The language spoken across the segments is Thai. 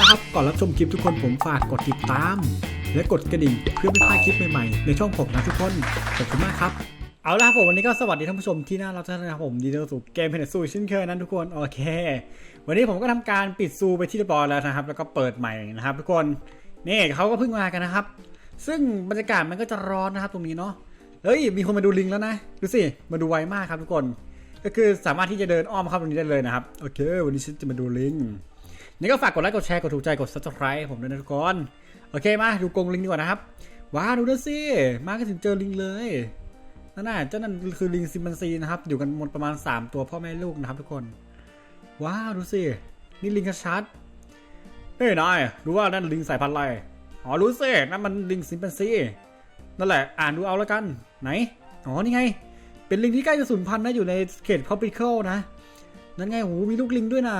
ละครับ ก่อนรับชมคลิปทุกคนผมฝากกดติดตาม และกดกระดิ่งเพื่อไม่พลาดคลิปใหม่ๆ ในช่องผมนะทุกคน ขอบคุณมากครับ เอาละครับผมวันนี้ก็สวัสดีท่านผู้ชมที่น่ารักท่านนะครับผมดีเดอร์สู่เกมเพนซูเช่นเคยนั้นทุกคนโอเค วันนี้ผมก็ทำการปิดซูไปที่เรียบร้อยแล้วนะครับ แล้วก็เปิดใหม่นะครับ ทุกคนนี่เขาก็เพิ่งมากันนะครับ ซึ่งบรรยากาศมันก็จะร้อนนะครับตรงนี้เนาะเฮ้ยมีคนมาดูลิงแล้วนะดูสิมาดูไวมากครับทุกคน ก็คือสามารถที่จะเดินอ้อมเข้าตรงนี้ได้เลยนะครับโอเค วันนี้ฉันจะมาดูลิง นี่ก็ฝากกดไลค์กดแชร์กดถูกใจกด subscribe ผมด้วยนะทุกคนโอเคมาดูกรงลิงดีกว่านะครับว้าดูนะสิมาก็ถึงเจอลิงเลยนั่นน่ะเจ้านั่นคือลิงซิมบันซีนะครับ อยู่กันหมดประมาณ 3 ตัวพ่อแม่ลูกนะครับทุกคนว้าดูสินี่ลิงกระชัดเฮ้ยนายรู้ว่านั่นลิงสายพันธุ์อะไรอ๋อรู้สินั่นมันลิงซิมบันซีนั่นแหละอ่านดูเอาแล้วกันไหนอ๋อนี่ไง เป็นลิงที่ใกล้จะสูญพันธุ์นะอยู่ในเขต tropical นะนั่นไงโหมีลูกลิงด้วยนะ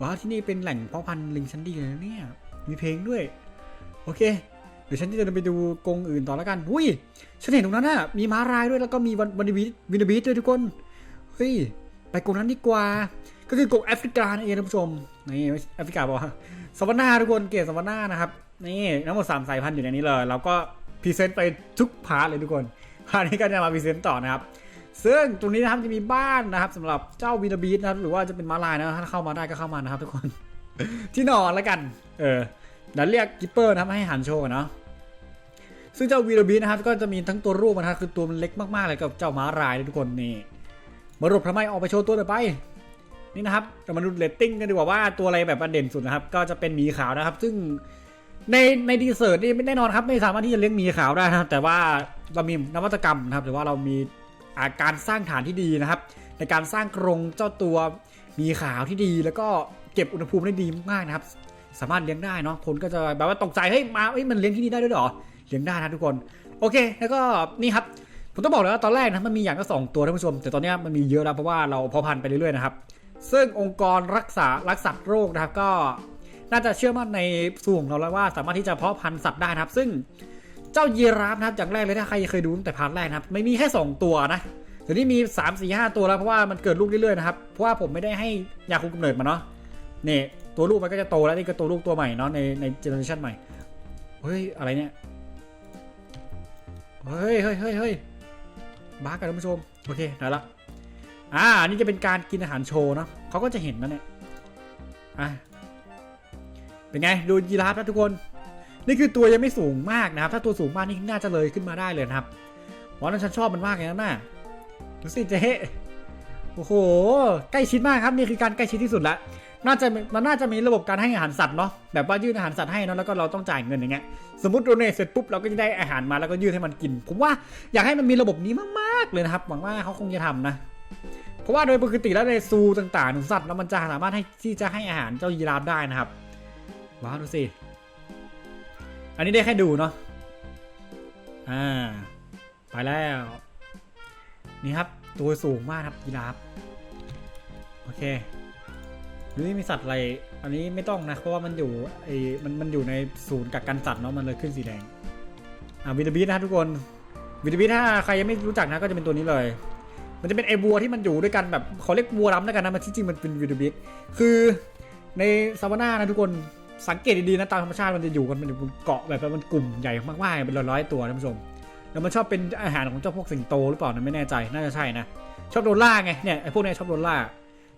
ว้าวที่นี่เป็นแหล่งเพาะพันธุ์ลิงชั้นดีเลยนะเนี่ย มีเพลงด้วย โอเค เดี๋ยวฉันจะไปดูกรงอื่นต่อแล้วกันอุ้ยฉันเห็นตรงนั้นน่ะมีม้ารายด้วยแล้วก็มีวันวันบีวินาบีด้วยทุกคนเฮ้ยไปกรงนั้นดีกว่า ก็คือกรงแอฟริกานั่นเองท่านผู้ชมนี่แอฟริกาบอกว่าสวานาทุกคนเกตสวานานะครับนี่ทั้งหมดสามสายพันธุ์อยู่ในนี้เลยเราก็พรีเซนต์ไปทุกพาร์ทเลยทุกคนพาร์ทนี้ก็จะมาพรีเซนต์ต่อนะครับ ซึ่งตรงนี้นะครับจะมีบ้านนะครับสำหรับเจ้าวีนาบีทนะครับหรือว่าจะเป็นม้าลายนะถ้าเข้ามาได้ก็เข้ามานะครับทุกคน ที่นอนแล้วกัน เออเดี๋ยวเรียกกิปเปอร์นะครับให้หันโชว์นเนาะซึ่งเจ้าวีนาบีนะครับก็จะมีทั้งตัวรูปนะครับคือตัวมันเล็กมากๆเลยกับเจ้าม้าลายทุกคนนี่มารุปทำไมออกไปโชว์ตัวหน่อยไปนี่นะครับเรามาดูเรตติ้งกันดีกว่าว่าตัวอะไรแบบเด่นสุดนะครับ ก็จะเป็นหมีขาวนะครับ ซึ่งในในดีเซอร์นี่ไม่แน่นอนครับไม่สามารถที่จะเลี้ยงหมีขาวได้นะครับแต่ว่าเรามีนวัตกรรมนะครับหรือว่าเรามีาการสร้างฐานที่ดีนะครับ ในการสร้างกรงเจ้าตัวมีขาวที่ดี แล้วก็เก็บอุณหภูมิได้ดีมากนะครับ สามารถเลี้ยงได้เนาะคนก็จะแบบว่าตกใจเฮ้ยมาเฮ้ยมันเลี้ยงที่นี่ได้ด้วยเหรอเลี้ยงได้นะทุกคนโอเค แล้วก็นี่ครับผมต้องบอกเลยว่าตอนแรกนะมันมีอย่างก็สองตัวท่านผู้ชม แต่ตอนนี้มันมีเยอะแล้วเพราะว่าเราเพาะพันธุ์ไปเรื่อยๆนะครับซึ่งองค์กรรักษารักษาโรคนะครับก็น่าจะเชื่อมั่นในสูตรของเราแล้วว่าสามารถที่จะเพาะพันธุ์สัตว์ได้นะครับ ซึ่ง เจ้ายีราฟนะครับอย่างแรกเลยถ้าใครเคยดูตั้งแต่พาร์ทแรกนะครับไม่มีแค่สองตัวนะเดี๋ยวนี้มี 3 4 5 ตัวแล้วเพราะว่ามันเกิดลูกเรื่อยๆนะครับเพราะว่าผมไม่ได้ให้ยาคุมกำเนิดมาเนาะนี่ตัวลูกมันก็จะโตแล้วนี่ก็ตัวลูกตัวใหม่เนาะในในเจเนอเรชันใหม่เฮ้ยอะไรเนี่ยเฮ้ยเฮ้ยเฮ้ยเฮ้ยบ้ากันท่านผู้ชมโอเคได้ละอ่านี่จะเป็นการกินอาหารโชว์เนาะเขาก็จะเห็นนะเนี่ยอะเป็นไงดูยีราฟนะทุกคน นี่คือตัวยังไม่สูงมากนะครับ ถ้าตัวสูงมากนี่น่าจะเลยขึ้นมาได้เลยนะครับวันนั้นฉันชอบมันมากเลยนะน่ะดูสิเจ๊โอ้โห ใกล้ชิดมากครับนี่คือการใกล้ชิดที่สุดละน่าจะมันน่าจะมีระบบการให้อาหารสัตว์เนาะแบบว่ายื่นอาหารสัตว์ให้เนาะแล้วก็เราต้องจ่ายเงินอย่างเงี้ยสมมติโดเนทเสร็จปุ๊บเราก็จะได้อาหารมาแล้วก็ยื่นให้มันกิน ผมว่าอยากให้มันมีระบบนี้มากๆเลยนะครับหวังว่าเขาคงจะทำนะเพราะว่าโดยปกติแล้วในซูต่างๆของสัตว์แล้วมันจะสามารถให้ที่จะให้อาหารเจ้ายีราฟได้นะครับว้าวดูสิ อันนี้ได้แค่ดูเนาะ อ่า ไปแล้ว นี่ครับ ตัวสูงมากครับยีราฟ โอเคดูนี่มีสัตว์อะไร อันนี้ไม่ต้องนะ เพราะว่ามันอยู่ไอ้มันมันอยู่ในศูนย์กักกันสัตว์เนาะ มันเลยขึ้นสีแดง อ่าวิตาบิทนะทุกคน วิตาบิทถ้าใครยังไม่รู้จักนะก็จะเป็นตัวนี้เลย มันจะเป็นไอ้วัวที่มันอยู่ด้วยกันแบบเขาเรียกวัวดำด้วยกันนะ มันที่จริงมันเป็นวิตาบิทคือในซาวน่านะทุกคน สังเกตดีๆนะตามธรรมชาติมันจะอยู่กันมันอยู่บนเกาะแบบว่ามันกลุ่มใหญ่มากๆเป็นร้อยๆตัวท่านผู้ชมแล้วมันชอบเป็นอาหารของเจ้าพวกสิงโตหรือเปล่านะไม่แน่ใจน่าจะใช่นะชอบโดนล่าไงเนี่ยไอ้พวกเนี้ยชอบโดนล่า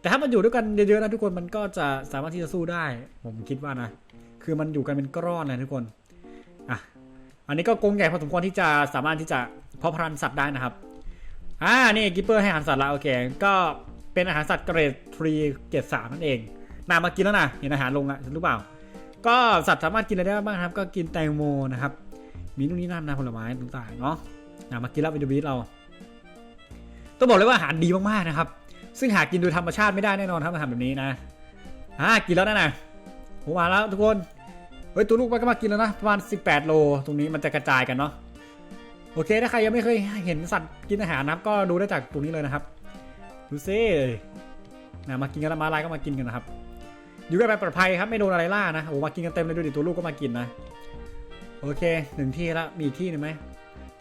แต่ถ้ามันอยู่ด้วยกันเยอะๆนะทุกคนมันก็จะสามารถที่จะสู้ได้ ผมคิดว่านะ คือมันอยู่กันเป็นก้อนนะทุกคนอะอันนี้ก็กรงใหญ่พอสมควรที่จะสามารถที่จะเพาะพันธุ์สัตว์ได้นะครับอ่านี่กิปเปอร์ให้อาหารสัตว์ละโอเคก็เป็นอาหารสัตว์เกรดทรีเกรดสามนั่นเองนามากินแล้วนะเห็นอาหารลงละรู้เปล่า ก็สัตว์สามารถกินอะไรได้บ้างครับ ก็กินแตงโมนะครับ มีนู่นนี่นั่นนะผลไม้ต่างๆเนาะนะมากินแล้ววิตามินเรา ต้องบอกเลยว่าอาหารดีมากๆนะครับ ซึ่งหากินโดยธรรมชาติไม่ได้แน่นอนครับมาทำแบบนี้นะอ่ากินแล้วนะนะผมมาแล้วทุกคนเฮ้ยตัวลูกมันก็มากินแล้วนะประมาณ 18 โล ตรงนี้มันจะกระจายกันเนาะโอเคถ้าใครยังไม่เคยเห็นสัตว์กินอาหารนะครับก็ดูได้จากตรงนี้เลยนะครับดูซินะมากินกันล้วมาลายก็มากินกันนะครับ อยู่กันแบบปลอดภัยครับไม่โดนอะไรล่านะโอ้มากินกันเต็มเลยดูดิตัวลูกก็มากินนะโอเคหนึ่งที่แล้วมีอีกที่หนึ่งไหม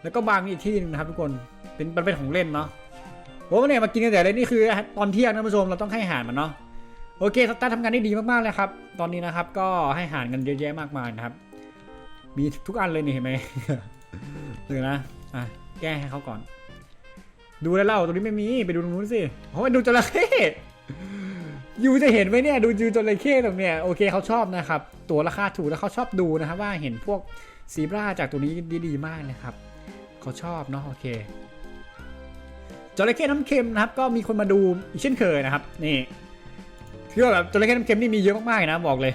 แล้วก็บางอีกที่หนึงนะครับทุกคนเป็นมันเป็นของเล่นเนาะโอ้เนี่ยมากินกันแต่เลยนี่คือตอนเที่ยงนะท่านผู้ชมเราต้องให้อาหารมันเนาะโอเคสตาร์ททำงานได้ดีมากๆเลยครับตอนนี้นะครับก็ให้อาหารกันเยอะแยะมากมายนะครับ มีทุกอันเลยนี่เห็นไหมเดี๋ยวนะอะแก้ให้เขาก่อน ดูแล้วเล่าตรงนี้ไม่มีไปดูตรงนู้นสิโอ้ยดูจระเข้ ยูจะเห็นไหมเนี่ยดูยูจระเข้ตรงเนี้ยโอเคเขาชอบนะครับ ตัวราคาถูกแล้วเขาชอบดูนะครับ ว่าเห็นพวกซีบราจากตัวนี้ดีๆมากนะครับเขาชอบเนาะโอเคจระเข้น้ำเค็มนะครับ ก็มีคนมาดูอีกเช่นเคยนะครับ นี่คือแบบจระเข้น้ำเค็มนี่มีเยอะมากๆนะบอกเลย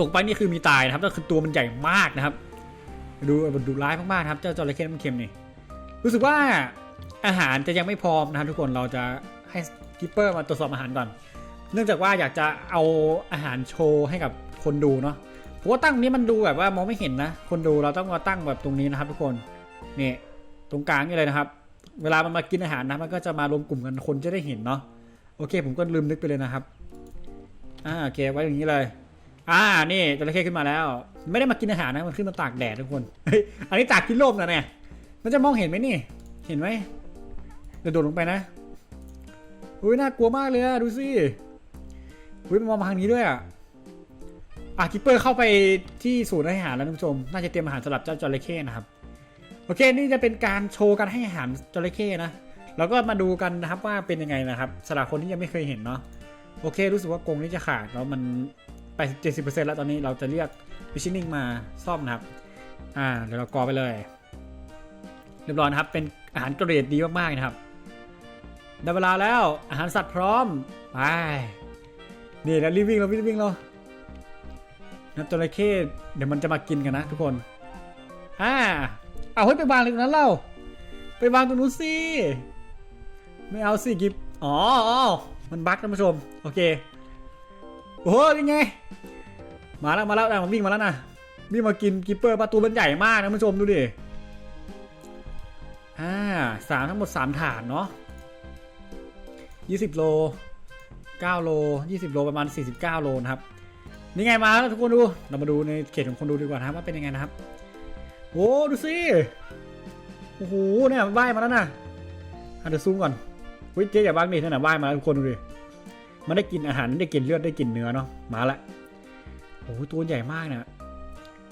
ตกไปนี่คือมีตายนะครับก็คือตัวมันใหญ่มากนะครับ ดูดูร้ายมากๆนะครับเจ้าจระเข้น้ำเค็มนี่รู้สึกว่าอาหารจะยังไม่พร้อมนะครับทุกคนเราจะให้ กิปเปอร์มาตรวจสอบอาหารก่อน เนื่องจากว่าอยากจะเอาอาหารโชว์ให้กับคนดูเนาะเพราะว่าตั้งนี้มันดูแบบว่ามองไม่เห็นนะ คนดูเราต้องมาตั้งแบบตรงนี้นะครับทุกคนนี่ตรงกลางนี่เลยนะครับ เวลามันมากินอาหารนะมันก็จะมารวมกลุ่มกันคนจะได้เห็นเนาะโอเค ผมก็ลืมนึกไปเลยนะครับอ่าโอเคไว้อย่างนี้เลย อ่านี่จระเข้ขึ้นมาแล้ว ไม่ได้มากินอาหารนะมันขึ้นมาตากแดดทุกคนอันนี้ตากกินลมนะเนี่ยมันจะมองเห็นไหมนี่ เห็นไหมเดี๋ยวโดดลงไปนะ อุ้ยน่ากลัวมากเลยอะดูสิอุ้ยมันมมาทางนี้ด้วยอะอะคิปเปอร์เข้าไปที่ศูนย์อาหารแล้วท่านผู้ชม น่าจะเตรียมอาหารสำหรับเจ้าจระเข้นะครับ โอเค นี่จะเป็นการโชว์การให้อาหารจระเข้นะ แล้วก็มาดูกันนะครับว่าเป็นยังไงนะครับสำหรับคนที่ยังไม่เคยเห็นเนาะ โอเค รู้สึกว่ากรงนี้จะขาดแล้วมันไป70%แล้วตอนนี้เราจะเรียกฟิชชิ่งมาซ่อมนะครับ อ่า เดี๋ยวเรากรอไปเลย เรียบร้อยนะครับ เป็นอาหารเกรดดีมากๆนะครับ ได้เวลาแล้วอาหารสัตว์พร้อมไปนี่แล้วรีบวิ่งเราวิ่งวิ่งเรานะจระเข้เดี๋ยวมันจะมากินกันนะทุกคนอ่าเอาเฮ้ยไปวางเลยตรงนั้นเล่าไปวางตรงนู้นสิไม่เอาสิกิฟอ๋อ๋มันบั๊กท่านผู้ชมโอเคโอ้โหนี่ไง มาแล้วมาแล้วมันวิ่งมาแล้วนะวิ่งมากินกิปเปอร์ประตูมันใหญ่มากนะท่านผู้ชมดูดิอ่าสามทั้งหมดสามฐานเนาะ ยี่สิบโลเก้าโลยี่สิบโลประมาณสี่สิบเก้าโลนะครับ นี่ไงมาแล้วทุกคนดู เรามาดูในเขตของคนดูดีกว่านะครับว่าเป็นยังไงนะครับ โอ้ดูสิ โอ้โหเนี่ยว่ายมาแล้วนะอะเดี๋ยวซูมก่อนเฮ้ยเจ๊อย่าบ้างดินั่นน่ะว่ายมาแล้วทุกคนดูดิ มันได้กินอาหารได้กินเลือดได้กินเนื้อเนาะ มาละ โอ้โหตัวใหญ่มากนี่ย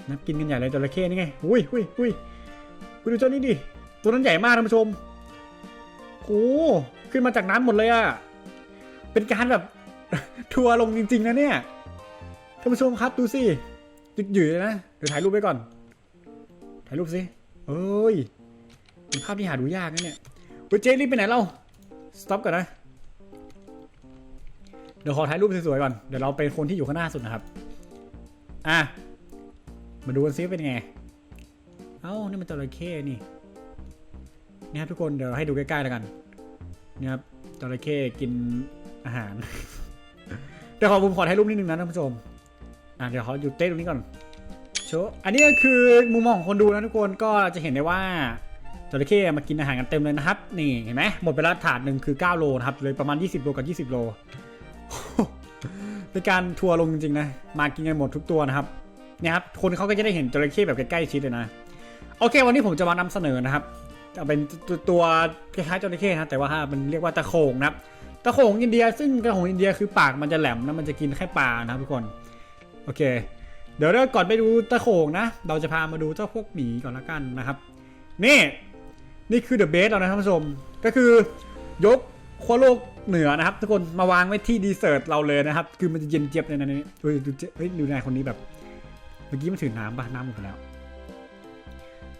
นับกินกันใหญ่เลยจระเข้นี่ไง อุ้ยอุ้ยอุ้ยอุ้ยดูเจ้านี่ดิ ตัวนั้นใหญ่มากท่านผู้ชมโอ้ ขึ้นมาจากน้ำหมดเลยอะเป็นการแบบ ทัวร์ลงจริง ๆ นะเนี่ยท่านผู้ชมครับดูสิหยุดหยืดเลยนะเดี๋ยวถ่ายรูปไว้ก่อน ถ่ายรูปสิเอ้ยเป็นภาพที่หาดูยากนะเนี่ยเฮ้ยเจรีบไปไหนเล่าสต็อปก่อนนะเดี๋ยวขอถ่ายรูปสวยๆก่อน เดี๋ยวเราเป็นคนที่อยู่ข้างหน้าสุดนะครับ อะ มาดูกันซิเป็นไง เอ้า นี่มันจระเข้นี่ นี่ครับทุกคน เดี๋ยวให้ดูใกล้ๆแล้วกัน นี่ครับจระเข้กินอาหารเดี๋ยวขอผมขอถ่ายรูปนิดนึงนะท่านผู้ชม อะเดี๋ยวขอหยุดเต้นตรงนี้ก่อนโชอันนี้ก็คือมุมมองของคนดูนะทุกคนก็จะเห็นได้ว่าจระเข้มากินอาหารกันเต็มเลยนะครับ นี่เห็นไหมหมดไปแล้วถาดหนึ่งคือ 9 โลนะครับเลยประมาณ 20 โลกับ 20 โลเป็นการทัวร์ลงจริงๆนะมากินกันหมดทุกตัวนะครับเนี่ยครับคนเขาก็จะได้เห็นจระเข้แบบใกล้ๆชิดเลยนะ โอเค วันนี้ผมจะมานำเสนอนะครับ จะเป็นตัวคล้ายๆจระเข้นะแต่ว่ามันเรียกว่าตะโขงนะครับตะโขงอินเดีย ซึ่งตะโขงอินเดียคือปากมันจะแหลมนะมันจะกินแค่ปลานะครับทุกคนโอเค เดี๋ยวเราก่อนไปดูตะโขงนะ เราจะพามาดูเจ้าพวกหมีก่อนละกันนะครับ นี่นี่คือเดอะเบสเรานะท่านผู้ชมก็คือยกขั้วโลกเหนือนะครับ ทุกคนมาวางไว้ที่ดีเซอร์ตเราเลยนะครับ คือมันจะเย็นเจี๊ยบในนั้นนี้ดูเจ๊เฮ้ยดูนายคนนี้แบบ เมื่อกี้มันถือน้ำปะน้ำหมดไปแล้ว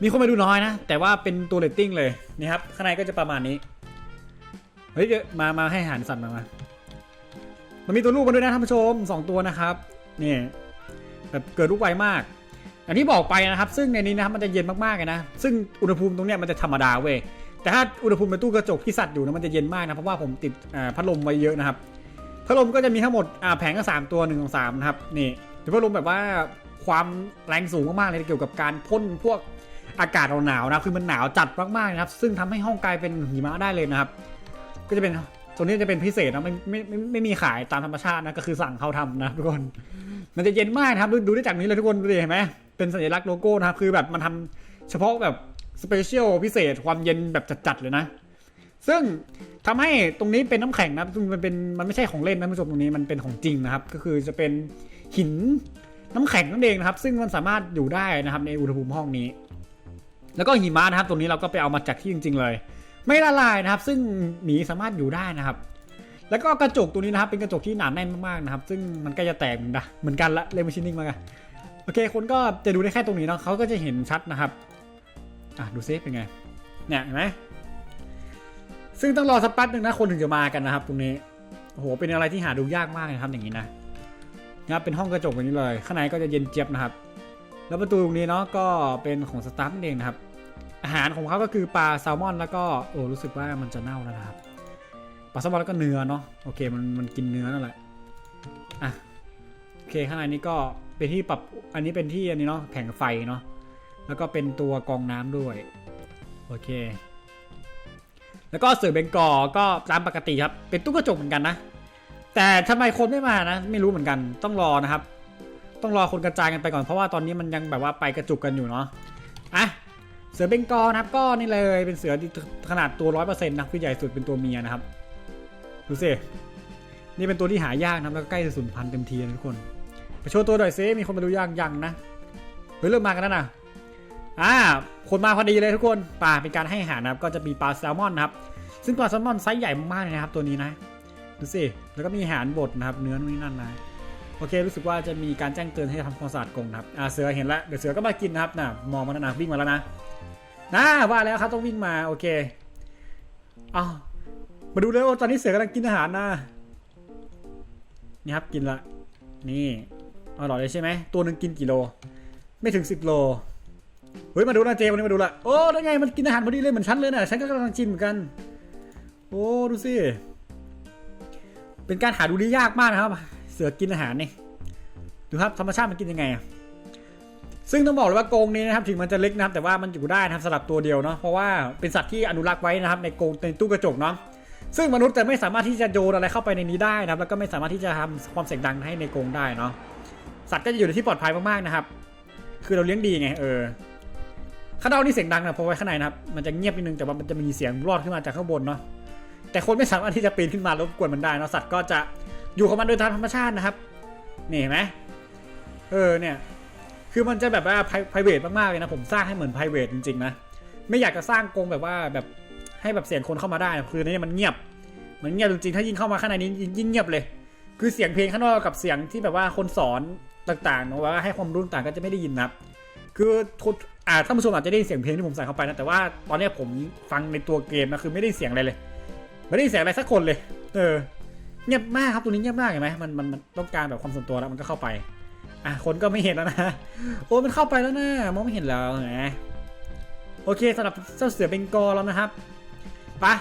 มีคนมาดูน้อยนะ แต่ว่าเป็นตัวเรตติ้งเลยนี่ครับ ข้างในก็จะประมาณนี้ เฮ้ยเดี๋ยวมามาให้หารสัตว์มามามันมีตัวลูกมาด้วยนะท่านผู้ชมสองตัวนะครับนี่แบบเกิดลูกไวมากอย่างที่บอกไปนะครับ ซึ่งในนี้นะครับมันจะเย็นมากๆเลยนะ ซึ่งอุณหภูมิตรงเนี้ยมันจะธรรมดาเว้ยแต่ถ้าอุณหภูมิในตู้กระจกที่สัตว์อยู่นะมันจะเย็นมากนะเพราะว่าผมติดพัดลมไว้เยอะนะครับพัดลมก็จะมีทั้งหมดแผงก็สามตัวหนึ่งสองสามนะครับนี่เป็นพัดลมแบบว่าความแรงสูงมากๆเลยเกี่ยวกับการพ่นพวก อากาศหนาวๆนะคือมันหนาวจัดมากๆนะครับ ซึ่งทำให้ห้องกลายเป็นหิมะได้เลยนะครับ ก็จะเป็นตัวนี้จะเป็นพิเศษนะไม่ไม่ไม่ไม่มีขายตามธรรมชาตินะก็คือสั่งเขาทำนะทุกคน มันจะเย็นมากนะครับดูดูได้จากนี้เลยทุกคนดูดิเห็นไหมเป็นสัญลักษณ์โลโก้นะครับคือแบบมันทำเฉพาะแบบสเปเชียลพิเศษความเย็นแบบจัดๆเลยนะ ซึ่งทำให้ตรงนี้เป็นน้ำแข็งนะซึ่งมันเป็นมันไม่ใช่ของเล่นนะท่านผู้ชมตรงนี้มันเป็นของจริงนะครับ ก็คือจะเป็นหินน้ำแข็งนั่นเองนะครับ ซึ่งมันสามารถอยู่ได้นะครับในอุณหภูมิห้องนี้ แล้วก็หิมะนะครับ ตรงนี้เราก็ไปเอามาจากที่จริง ๆ เลย ไม่ละลายนะครับ ซึ่งหมีสามารถอยู่ได้นะครับ แล้วก็กระจกตัวนี้นะครับ เป็นกระจกที่หนาแน่นมากๆนะครับ ซึ่งมันใกล้จะแตกเหมือนกันเหมือนกันละเลมชินิ่งมากอะโอเค คนก็จะดูได้แค่ตรงนี้เนาะเขาก็จะเห็นชัดนะครับอะดูซิเป็นไงเนี่ยเห็นไหมซึ่งต้องรอสักแป๊บนึงนะคนถึงจะมากันนะครับ ตรงนี้โอ้โหเป็นอะไรที่หาดูยากมากนะครับอย่างนี้นะนะครับเป็นห้องกระจกแบบนี้เลย ข้างในก็จะเย็นเจี๊ยบนะครับ แล้วประตูตรงนี้เนาะก็เป็นของสตาฟนั่นเองนะครับ อาหารของเขาก็คือปลาแซลมอนแล้วก็โอ้รู้สึกว่ามันจะเน่าแล้วนะครับปลาแซลมอนแล้วก็เนื้อเนาะโอเคมันมันกินเนื้อนั่นแหละอะโอเคข้างในนี้ก็เป็นที่ปรับอันนี้เป็นที่อันนี้เนาะแผงไฟเนาะแล้วก็เป็นตัวกองน้ำด้วยโอเค แล้วก็เสือเบงกอก็ตามปกติครับเป็นตู้กระจกเหมือนกันนะ แต่ทำไมคนไม่มานะ ไม่รู้เหมือนกันต้องรอนะครับ ต้องรอคนกระจายกันไปก่อนเพราะว่าตอนนี้มันยังแบบว่าไปกระจุกกันอยู่เนาะอะเสือเบงกอลนะครับก็นี่เลยเป็นเสือที่ขนาดตัวร้อยเปอร์เซ็นต์นะคือใหญ่สุดเป็นตัวเมียนะครับดูสินี่เป็นตัวที่หายากนะแล้วก็ใกล้จะสูญพันธุ์เต็มทีนะทุกคนไปโชว์ตัวหน่อยซิมีคนมาดูยังยังนะเฮ้ยเริ่มมากันแล้วนะอ่าคนมาพอดีเลยทุกคนปลาเป็นการให้อาหารนะครับก็จะมีปลาแซลมอนนะครับซึ่งปลาแซลมอนไซส์ใหญ่มากเลยนะครับตัวนี้นะดูสิแล้วก็มีอาหารบดนะครับเนื้อนู่นนี่นั่นนะ โอเค รู้สึกว่าจะมีการแจ้งเตือนให้ทำความสะอาดกรงครับอ่าเสือเห็นแล้วเดี๋ยวเสือก็มากินนะครับน่ะมองมาแล้วนะวิ่งมาแล้วนะน่าว่าแล้วครับต้องวิ่งมาโอเคเอามาดูเลยว่าตอนนี้เสือกำลังกินอาหารนะนี่ครับกินละนี่อร่อยเลยใช่ไหมตัวหนึ่งกินกี่โล ไม่ถึง10โลเฮ้ยมาดูนะเจวันนี้มาดูละโอ้ได้ไงมันกินอาหารพอดีเลยเหมือนฉันเลยนะฉันก็กำลังกินเหมือนกัน โอ้ดูสิเป็นการหาดูได้ยากมากนะครับ เสือกินอาหารนี่ดูครับธรรมชาติมันกินยังไงอะซึ่งต้องบอกเลยว่ากรงนี้นะครับถึงมันจะเล็กนะครับ แต่ว่ามันอยู่ได้นะครับสำหรับตัวเดียวเนาะเพราะว่าเป็นสัตว์ที่อนุรักษ์ไว้นะครับ ในกรงในตู้กระจกเนาะซึ่งมนุษย์แต่ไม่สามารถที่จะโยนอะไรเข้าไปในนี้ได้นะครับ แล้วก็ไม่สามารถที่จะทำความเสียงดังให้ในกรงได้เนาะสัตว์ก็จะอยู่ในที่ปลอดภัยมากๆนะครับ คือเราเลี้ยงดีไงเออข้างนอกนี่เสียงดังนะเพราะไว้ข้างในนะครับมันจะเงียบนิดนึงแต่ว่ามันจะมีเสียงรอดขึ้นมาจากข้างบนเนาะแต่คนไม่สามารถที่จะปีนขึ้นมารบกวนมันได้เนาะสัตว์ก็จะ อยู่ของมันโดยตามธรรมชาตินะครับนี่เห็นไหมเออเนี่ยคือมันจะแบบว่า private มากๆเลยนะผมสร้างให้เหมือน private จริงๆนะไม่อยากจะสร้างกรงแบบว่าแบบให้แบบเสียงคนเข้ามาได้นะคือนี่มันเงียบมันเงียบจริงๆถ้ายิ่งเข้ามาข้างในนี้ยิ่งเงียบเลย คือเสียงเพลงข้างนอกกับเสียงที่แบบว่าคนสอนต่างๆเนอะว่าให้ความรู้ต่างก็จะไม่ได้ยินนะครับคือทุกอ่าท่านผู้ชมอาจจะได้เสียงเพลงที่ผมใส่เข้าไปนะแต่ว่าตอนนี้ผมฟังในตัวเกมนะคือไม่ได้เสียงอะไรเลย ไม่ได้เสียงอะไรสักคนเลย เออ เงียบมากครับตัวนี้เงียบมากเห็นไหมมันมันมันต้องการแบบความส่วนตัวแล้วมันก็เข้าไป อะคนก็ไม่เห็นแล้วนะโอ้มันเข้าไปแล้วนะมองไม่เห็นแล้วแหมโอเคสำหรับเจ้าเสือเบงกอแล้วนะครับไปะ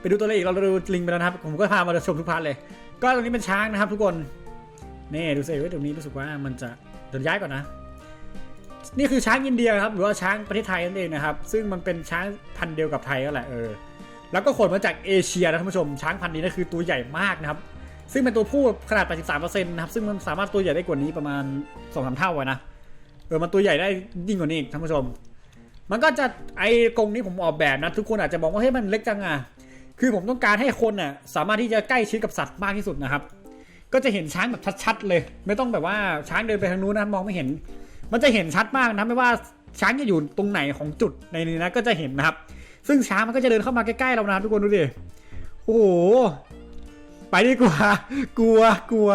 ไปดูตัวเลขอีกเราดูลิงไปแล้วนะครับ ผมก็พามาชมทุกพาร์ทเลย ก็ตรงนี้เป็นช้างนะครับ ทุกคนนี่ดูสิว่าตรงนี้รู้สึกว่ามันจะเดี๋ยวย้ายก่อนนะนี่คือช้างอินเดียครับหรือว่าช้างประเทศไทยนั่นเองนะครับ ซึ่งมันเป็นช้างพันธุ์เดียวกับไทยก็แหละเออ แล้วก็ขนมาจากเอเชียนะท่านผู้ชม ช้างพันธุ์นี้นั่นคือตัวใหญ่มากนะครับ ซึ่งเป็นตัวผู้ขนาด 83%นะครับ ซึ่งมันสามารถตัวใหญ่ได้กว่านี้ประมาณ2อสเท่าเลยนะ เออ มันตัวใหญ่ได้ยิ่งกว่านี้อีกท่านผู้ชม มันก็จะไอกรงนี้ผมออกแบบนะ ทุกคนอาจจะมองว่าเฮ้ยมันเล็กจังอะ คือผมต้องการให้คนน่ะสามารถที่จะใกล้ชิดกับสัตว์มากที่สุดนะครับ ก็จะเห็นช้างแบบชัดๆเลย ไม่ต้องแบบว่าช้างเดินไปทางนู้นนะมองไม่เห็น มันจะเห็นชัดมากนะไม่ว่าช้างจะอยู่ตรงไหนของจุดในนี้นะก็จะเห็นนะครับ ซึ่งช้างมันก็จะเดินเข้ามาใกล้ๆเรานะทุกคนดูดิโอ้โหไปดีกว่า กลัวกลัว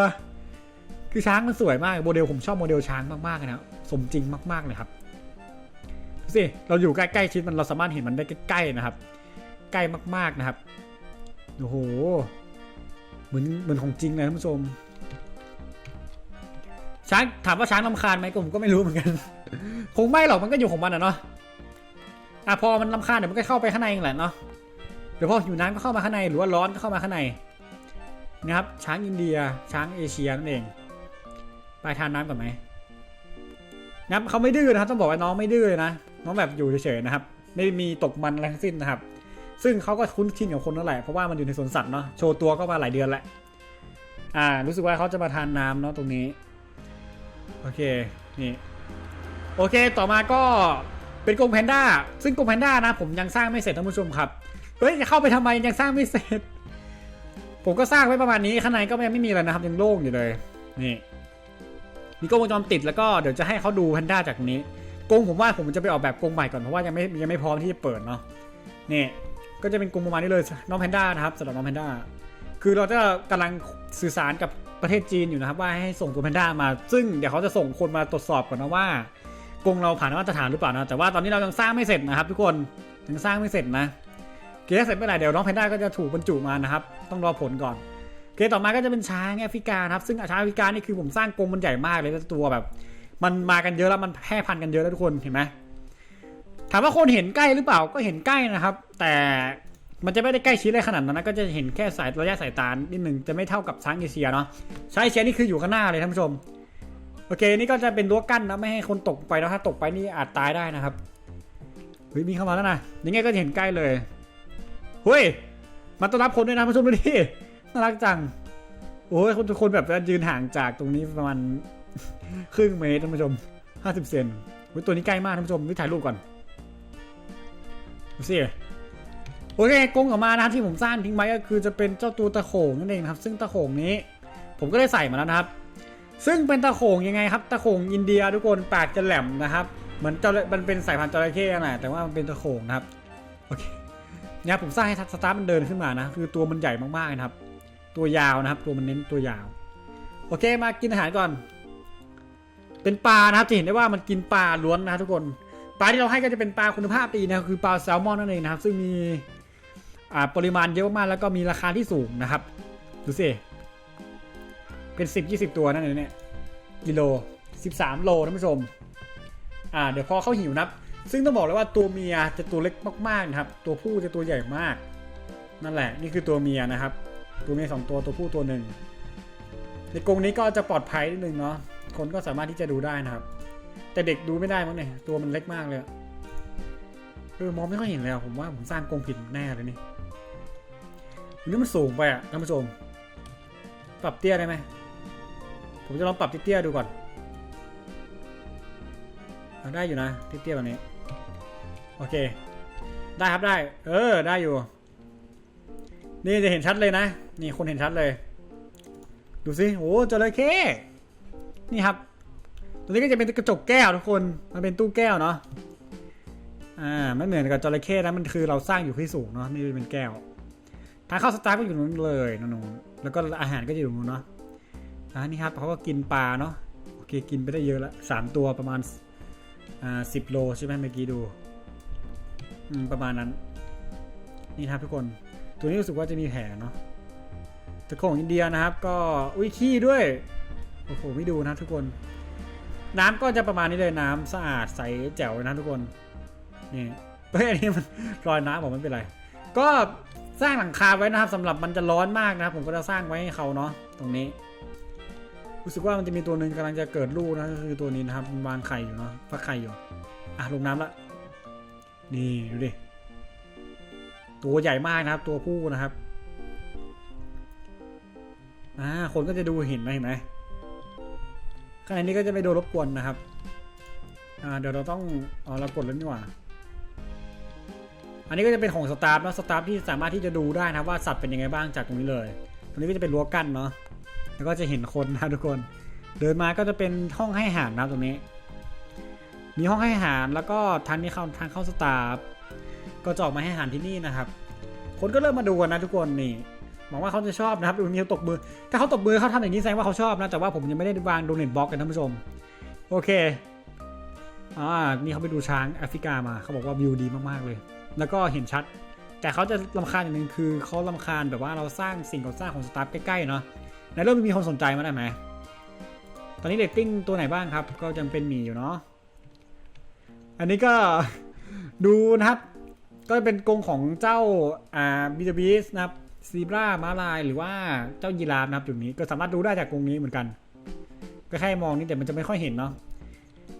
คือช้างมันสวยมากโมเดลผมชอบโมเดลช้างมากๆเลยนะสมจริงมากๆเลยครับดูสิเราอยู่ใกล้ๆชิดมันเราสามารถเห็นมันได้ใกล้ๆนะครับ ใกล้มากๆนะครับโอ้โหเหมือนเหมือนของจริงเลยท่านผู้ชมช้างถามว่าช้างลำคาญไหมก็ผมก็ไม่รู้เหมือนกัน คงไม่หรอกมันก็อยู่ของมันอะเนาะ อะพอมันลำคาญเดี๋ยวมันก็เข้าไปข้างในเองแหละเนาะเดี๋ยวพอหิวน้ำก็เข้ามาข้างในหรือว่าร้อนก็เข้ามาข้างในนะครับช้างอินเดียช้างเอเชียนั่นเอง ไปทานน้ำก่อนไหมนะครับเขาไม่ดื้อนะครับต้องบอกว่าน้องไม่ดื้อเลยนะน้องแบบอยู่เฉยๆนะครับ ไม่มีตกมันอะไรทั้งสิ้นนะครับ ซึ่งเขาก็คุ้นชินกับคนนั่นแหละเพราะว่ามันอยู่ในสวนสัตว์เนาะโชว์ตัวก็มาหลายเดือนแล้วอ่า รู้สึกว่าเขาจะมาทานน้ำเนาะตรงนี้ โอเคนี่โอเคต่อมาก็ เป็นกรงแพนด้า ซึ่งกรงแพนด้านะ ผมยังสร้างไม่เสร็จท่านผู้ชมครับ เฮ้ยจะเข้าไปทำไมยังสร้างไม่เสร็จ ผมก็สร้างไว้ประมาณนี้ข้างในก็ยังไม่มีอะไรนะครับยังโล่งอยู่เลย นี่ มีกล้องวงจรปิดแล้วก็เดี๋ยวจะให้เขาดูแพนด้าจากนี้กรงผมว่าผมจะไปออกแบบกรงใหม่ก่อนเพราะว่ายังไม่ยังไม่พร้อมที่จะเปิดเนาะ นี่ ก็จะเป็นกรงประมาณนี้เลยน้องแพนด้านะครับสำหรับน้องแพนด้า คือเราจะกำลังสื่อสารกับประเทศจีนอยู่นะครับว่าให้ส่งตัวแพนด้ามา ซึ่งเดี๋ยวเขาจะส่งคนมาตรวจสอบก่อนนะว่า กรงเราผ่านมาตรฐานหรือเปล่านะ แต่ว่าตอนนี้เรายังสร้างไม่เสร็จนะครับ ทุกคนยังสร้างไม่เสร็จนะเกสเสร็จเมื่อไหร่เดี๋ยวน้องแพนด้าก็จะถูกบรรจุมานะครับ ต้องรอผลก่อนเคสต่อมาก็จะเป็นช้างแอฟริกาครับซึ่งช้างแอฟริกานี่คือผมสร้างกรงมันใหญ่มากเลยแล้วตัวแบบ มันมากันเยอะแล้วมันแพร่พันธุ์กันเยอะแล้วทุกคนเห็นไหมถามว่าคนเห็นใกล้หรือเปล่าก็เห็นใกล้นะครับ แต่มันจะไม่ได้ใกล้ชิดเลยขนาดนั้นนะก็จะเห็นแค่สายระยะสายตานิดหนึ่งจะไม่เท่ากับช้างเอเชียเนาะช้างเอเชียนี่คืออยู่ข้างหน้าเลยท่านผู้ชม โอเคนี่ก็จะเป็นรั้วกั้นนะไม่ให้คนตกไปแล้วถ้าตกไปนี่อาจตายได้นะครับเฮ้ยมีเข้ามาแล้วนะยังไงก็เห็นใกล้เลยเฮ้ยมาต้อนรับคนด้วยนะผู้ชมดูดิน่ารักจังโอ้ยคนทุกคนแบบยืนห่างจากตรงนี้ประมาณครึ่งเมตรท่านผู้ชมห้าสิบเซนตัวนี้ใกล้มากท่านผู้ชมนี่ถ่ายรูปก่อนดูสิโอเคกงออกมานะครับที่ผมสร้างทิ้งไว้ก็คือจะเป็นเจ้าตัวตะโขงนั่นเองครับ ซึ่งตะโขงนี้ ผมก็ได้ใส่มาแล้วนะครับ ซึ่งเป็นตะโขงยังไงครับ ตะโขงอินเดียทุกคนปากจะแหลมนะครับ เหมือนจระมันเป็นสายพันธุ์จระเข้นะแต่ว่ามันเป็นตะโขงนะครับโอเคเนี่ยผมสร้างให้สตาร์มันเดินขึ้นมานะคือตัวมันใหญ่มากๆนะครับ ตัวยาวนะครับ ตัวมันเน้นตัวยาว โอเคมากินอาหารก่อน เป็นปลานะครับจะเห็นได้ว่ามันกินปลาล้วนนะทุกคนปลาที่เราให้ก็จะเป็นปลาคุณภาพดีนะคือปลาแซลมอนนั่นเองนะครับ ซึ่งมีปริมาณเยอะมากแล้วก็มีราคาที่สูงนะครับดูสิ เป็นสิบยี่สิบตัวนั่นเองเนี่ยกิโลสิบสามโลท่านผู้ชม อ่า เดี๋ยวพอเขาหิวนับ ซึ่งต้องบอกเลยว่าตัวเมียจะตัวเล็กมากๆนะครับ ตัวผู้จะตัวใหญ่มาก นั่นแหละ นี่คือตัวเมียนะครับ ตัวเมียสองตัวตัวผู้ตัวหนึ่งในกรงนี้ก็จะปลอดภัยนิดนึงเนาะ คนก็สามารถที่จะดูได้นะครับ แต่เด็กดูไม่ได้มั้งเนี่ย ตัวมันเล็กมากเลยเออมองไม่ค่อยเห็นเลยผมว่าผมสร้างกรงผิดแน่เลยนี่นนี้มันสูงไปอะท่านผู้ชม ปรับเตี้ยได้ไหม ผมจะลองปรับเตี้ยๆดูก่อนอได้อยู่นะเตี้ยๆแบบนี้ โอเค ได้ครับได้ เออ ได้อยู่ นี่จะเห็นชัดเลยนะ นี่คนเห็นชัดเลย ดูสิโอ้จระเข้นี่ครับ ตัวนี้ก็จะเป็นกระจกแก้วทุกคน มันเป็นตู้แก้วเนาะ อ่า ไม่เหมือนกับจระเข้นะ มันคือเราสร้างอยู่ที่สูงเนาะ นี่เป็นแก้ว ทางเข้าสตาร์ทก็อยู่ตรงนู้นเลยนะนูนแล้วก็อาหารก็อยู่ตรงนู้นเนาะ อ่านี่ครับเขาก็กินปลาเนาะโอเคกินไปได้เยอะละสามตัวประมาณอ่าสิบโลใช่ไหมเมื่อกี้ดูอืมประมาณนั้น นี่ครับทุกคนตัวนี้รู้สึกว่าจะมีแผลเนาะตะโขงอินเดียนะครับ ก็อุ้ยขี้ด้วยโอ้โหไม่ดูนะทุกคน น้ำก็จะประมาณนี้เลยน้ำสะอาดใสแจ๋วนะทุกคนนี่เฮ้ยอันนี้มันรอยน้ำบอกไม่เป็นไร ก็สร้างหลังคาไว้นะครับสำหรับมันจะร้อนมากนะครับ ผมก็จะสร้างไว้ให้เขาเนาะตรงนี้ รู้สึกว่ามันจะมีตัวหนึ่งกำลังจะเกิดลูกนะก็คือตัวนี้นะครับมันวางไข่อยู่เนาะฟักไข่อยู่อะลงน้ำละนี่ดูดิตัวใหญ่มากนะครับ ตัวผู้นะครับอ่าคนก็จะดูเห็นนะเห็นไหมข้างในนี้ก็จะไม่โดนรบกวนนะครับอ่าเดี๋ยวเราต้องอ๋อเรากดแล้วนี่หว่าอันนี้ก็จะเป็นของสตาฟเนะสตาฟที่สามารถที่จะดูได้นะว่าสัตว์เป็นยังไงบ้างจากตรงนี้เลย ตรงนี้ก็จะเป็นรั้วกั้นเนาะ แล้วก็จะเห็นคนนะทุกคน เดินมาก็จะเป็นห้องให้อาหารนะตรงนี้ มีห้องให้อาหารแล้วก็ทางนี้เข้าทางเข้าสตาฟก็จะออกมาให้อาหารที่นี่นะครับ คนก็เริ่มมาดูกันนะทุกคนนี่หวังว่าเขาจะชอบนะครับดูมีเขาตกมือ ถ้าเขาตกมือเขาทำอย่างนี้แสดงว่าเขาชอบนะ แต่ว่าผมยังไม่ได้วางโดเนทบล็อกกันท่านผู้ชม โอเค อ่า นี่เขาไปดูช้างแอฟริกามา เขาบอกว่าวิวดีมากๆเลย แล้วก็เห็นชัด แต่เขาจะลำคาญอย่างหนึ่งคือเขาลำคาญแบบว่าเราสร้างสิ่งก่อสร้างของสตาฟใกล้ๆเนาะ ในเริ่มมีคนสนใจมาได้ไหม ตอนนี้เรตติ้งตัวไหนบ้างครับ ก็ยังเป็นหมีอยู่เนาะ อันนี้ก็ดูนะครับ ก็เป็นกรงของเจ้าอ่าบิจบีสนะครับซีบรามาลายหรือว่าเจ้ายีราฟนะครับจุดนี้ก็สามารถดูได้จากกรงนี้เหมือนกัน ก็แค่มองนี่แต่มันจะไม่ค่อยเห็นเนาะ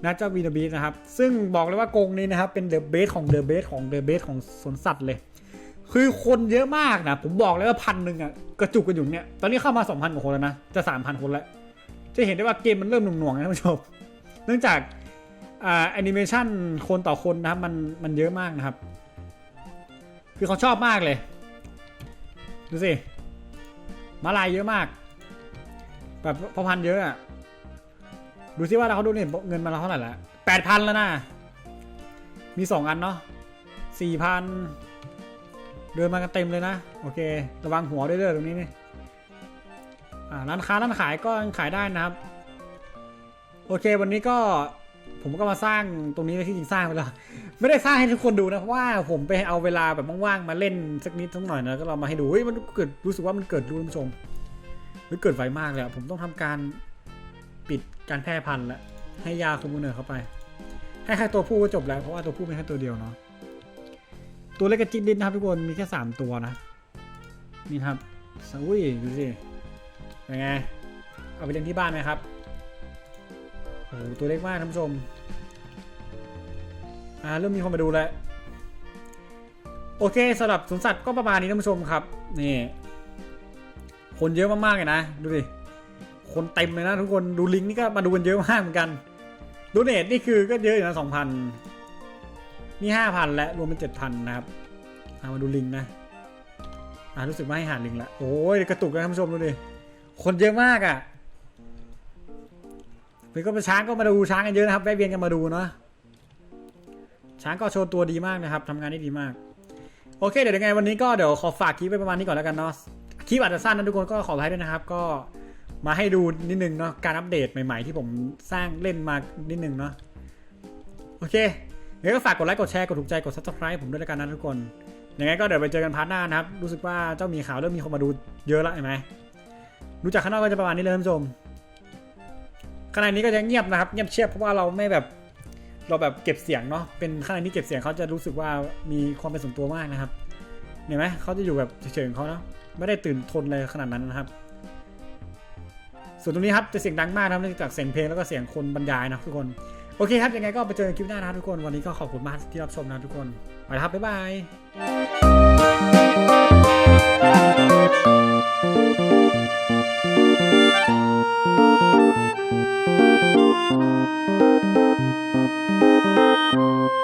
นะเจ้าบีจบีสนะครับ ซึ่งบอกเลยว่ากรงนี้นะครับ เป็นเดอะเบสของเดอะเบสของเดอะเบสของสวนสัตว์เลย คือคนเยอะมากนะ ผมบอกเลยว่าพันหนึ่งอะกระจุกกันอยู่เนี่ย ตอนนี้เข้ามาสองพันกว่าคนแล้วนะ จะสามพันคนแล้ว จะเห็นได้ว่าเกมมันเริ่มหน่วงๆนะท่านผู้ชม เนื่องจากอ่าแอนิเมชันคนต่อคนนะครับ มันมันเยอะมากนะครับ คือเขาชอบมากเลย ดูสิ มาลายเยอะมาก แบบพอพันเยอะอะดูสิว่าเขาดูเนี่ยเงินมาเราเท่าไหร่ละแปดพันแล้วนะ มีสองอันเนาะสี่พัน เดินมากันเต็มเลยนะ โอเค ระวังหัวด้วยเด้อตรงนี้นี่ร้านค้าร้านขายก็ขายได้นะครับ โอเค วันนี้ก็ผมก็มาสร้างตรงนี้ที่จริงสร้างไปแล้วไม่ได้สร้างให้ทุกคนดูนะเพราะว่าผมไปเอาเวลาแบบว่างๆมาเล่นสักนิดสักหน่อยนะก็เรามาให้ดูเฮ้ยมันเกิดรู้สึกว่ามันเกิดรู้ท่านผู้ชมเฮ้ยเกิดไวมากเลยอะผมต้องทำการปิดการแพร่พันธุ์แล้วให้ยาคุมกำเนิดเข้าไป ให้แค่ตัวผู้ก็จบแล้วเพราะว่าตัวผู้เป็นแค่ตัวเดียวเนาะ ตัวเล็กกระจิตดินนะครับทุกคนมีแค่สามตัวนะ นี่ครับอุ้ยดูสิเป็นไง เอาไปเลี้ยงที่บ้านไหมครับโอ้โหตัวเล็กมากท่านผู้ชม อ่าเริ่มมีคนมาดูแล้ว โอเคสำหรับสวนสัตว์ก็ประมาณนี้ท่านผู้ชมครับ นี่ คนเยอะมากๆเลยนะ ดูดิ คนเต็มเลยนะทุกคน ดูลิงก์นี่ก็มาดูกันเยอะมากเหมือนกันดูเนทนี่คือก็เยอะอยู่นะสองพัน นี่ห้าพันและรวมเป็นเจ็ดพันนะครับเอามาดูลิงนะอ่ารู้สึกว่าให้หาลิงละโอ้ยกระตุกเลยท่านผู้ชมดูดิคนเยอะมากอะ่ะเป็นก็เป็นช้างก็มาดูช้างกันเยอะนะครับแวะเวียนกันมาดูเนาะช้างก็โชว์ตัวดีมากนะครับทำงานได้ดีมาก โอเค เดี๋ยวยังไงวันนี้ก็เดี๋ยวขอฝากคลิปไปประมาณนี้ก่อนแล้วกันเนาะคลิปอาจจะสั้นนะทุกคนก็ขออภัยด้วยนะครับ ก็มาให้ดูนิดนึงเนาะการอัปเดตใหม่ ๆ ที่ผมสร้างเล่นมานิดนึงเนาะโอเค เดี๋ยก็ฝากกดไลค์กดแชร์กดถูกใจกด subscribe ผมด้วยล้วกันนะทุกคนยังไงก็เดี๋ยวไปเจอกันพาร์ทหน้านะครับ รู้สึกว่าเจ้ามีข่าวเริ่มมีคนมาดูเยอะแล้วเห็นไหมรู้จักข้างนอกก็จะประมาณนี้เลยท่านผู้ชมข้างในนี้ก็จะเงียบนะครับ เงียบเชียบเพราะว่าเราไม่แบบเราแบบเก็บเสียงเนาะเป็นข้างในนี้เก็บเสียงเขาจะรู้สึกว่ามีความเป็นส่วนตัวมากนะครับเห็นไหมเขาจะอยู่แบบเฉยๆของเขาเนาะไม่ได้ตื่นทนเลยขนาดนั้นนะครับ ส่วนตรงนี้ครับจะเสียงดังมากนะครับเนื่องจากเสียงเพลงแล้วก็เสียงคนบรรยายนะทุกคน โอเคครับยังไงก็ไปเจอกันคลิปหน้านะครับทุกคน วันนี้ก็ขอบคุณมากที่รับชมนะทุกคนไปแล้วครับ บ๊ายบาย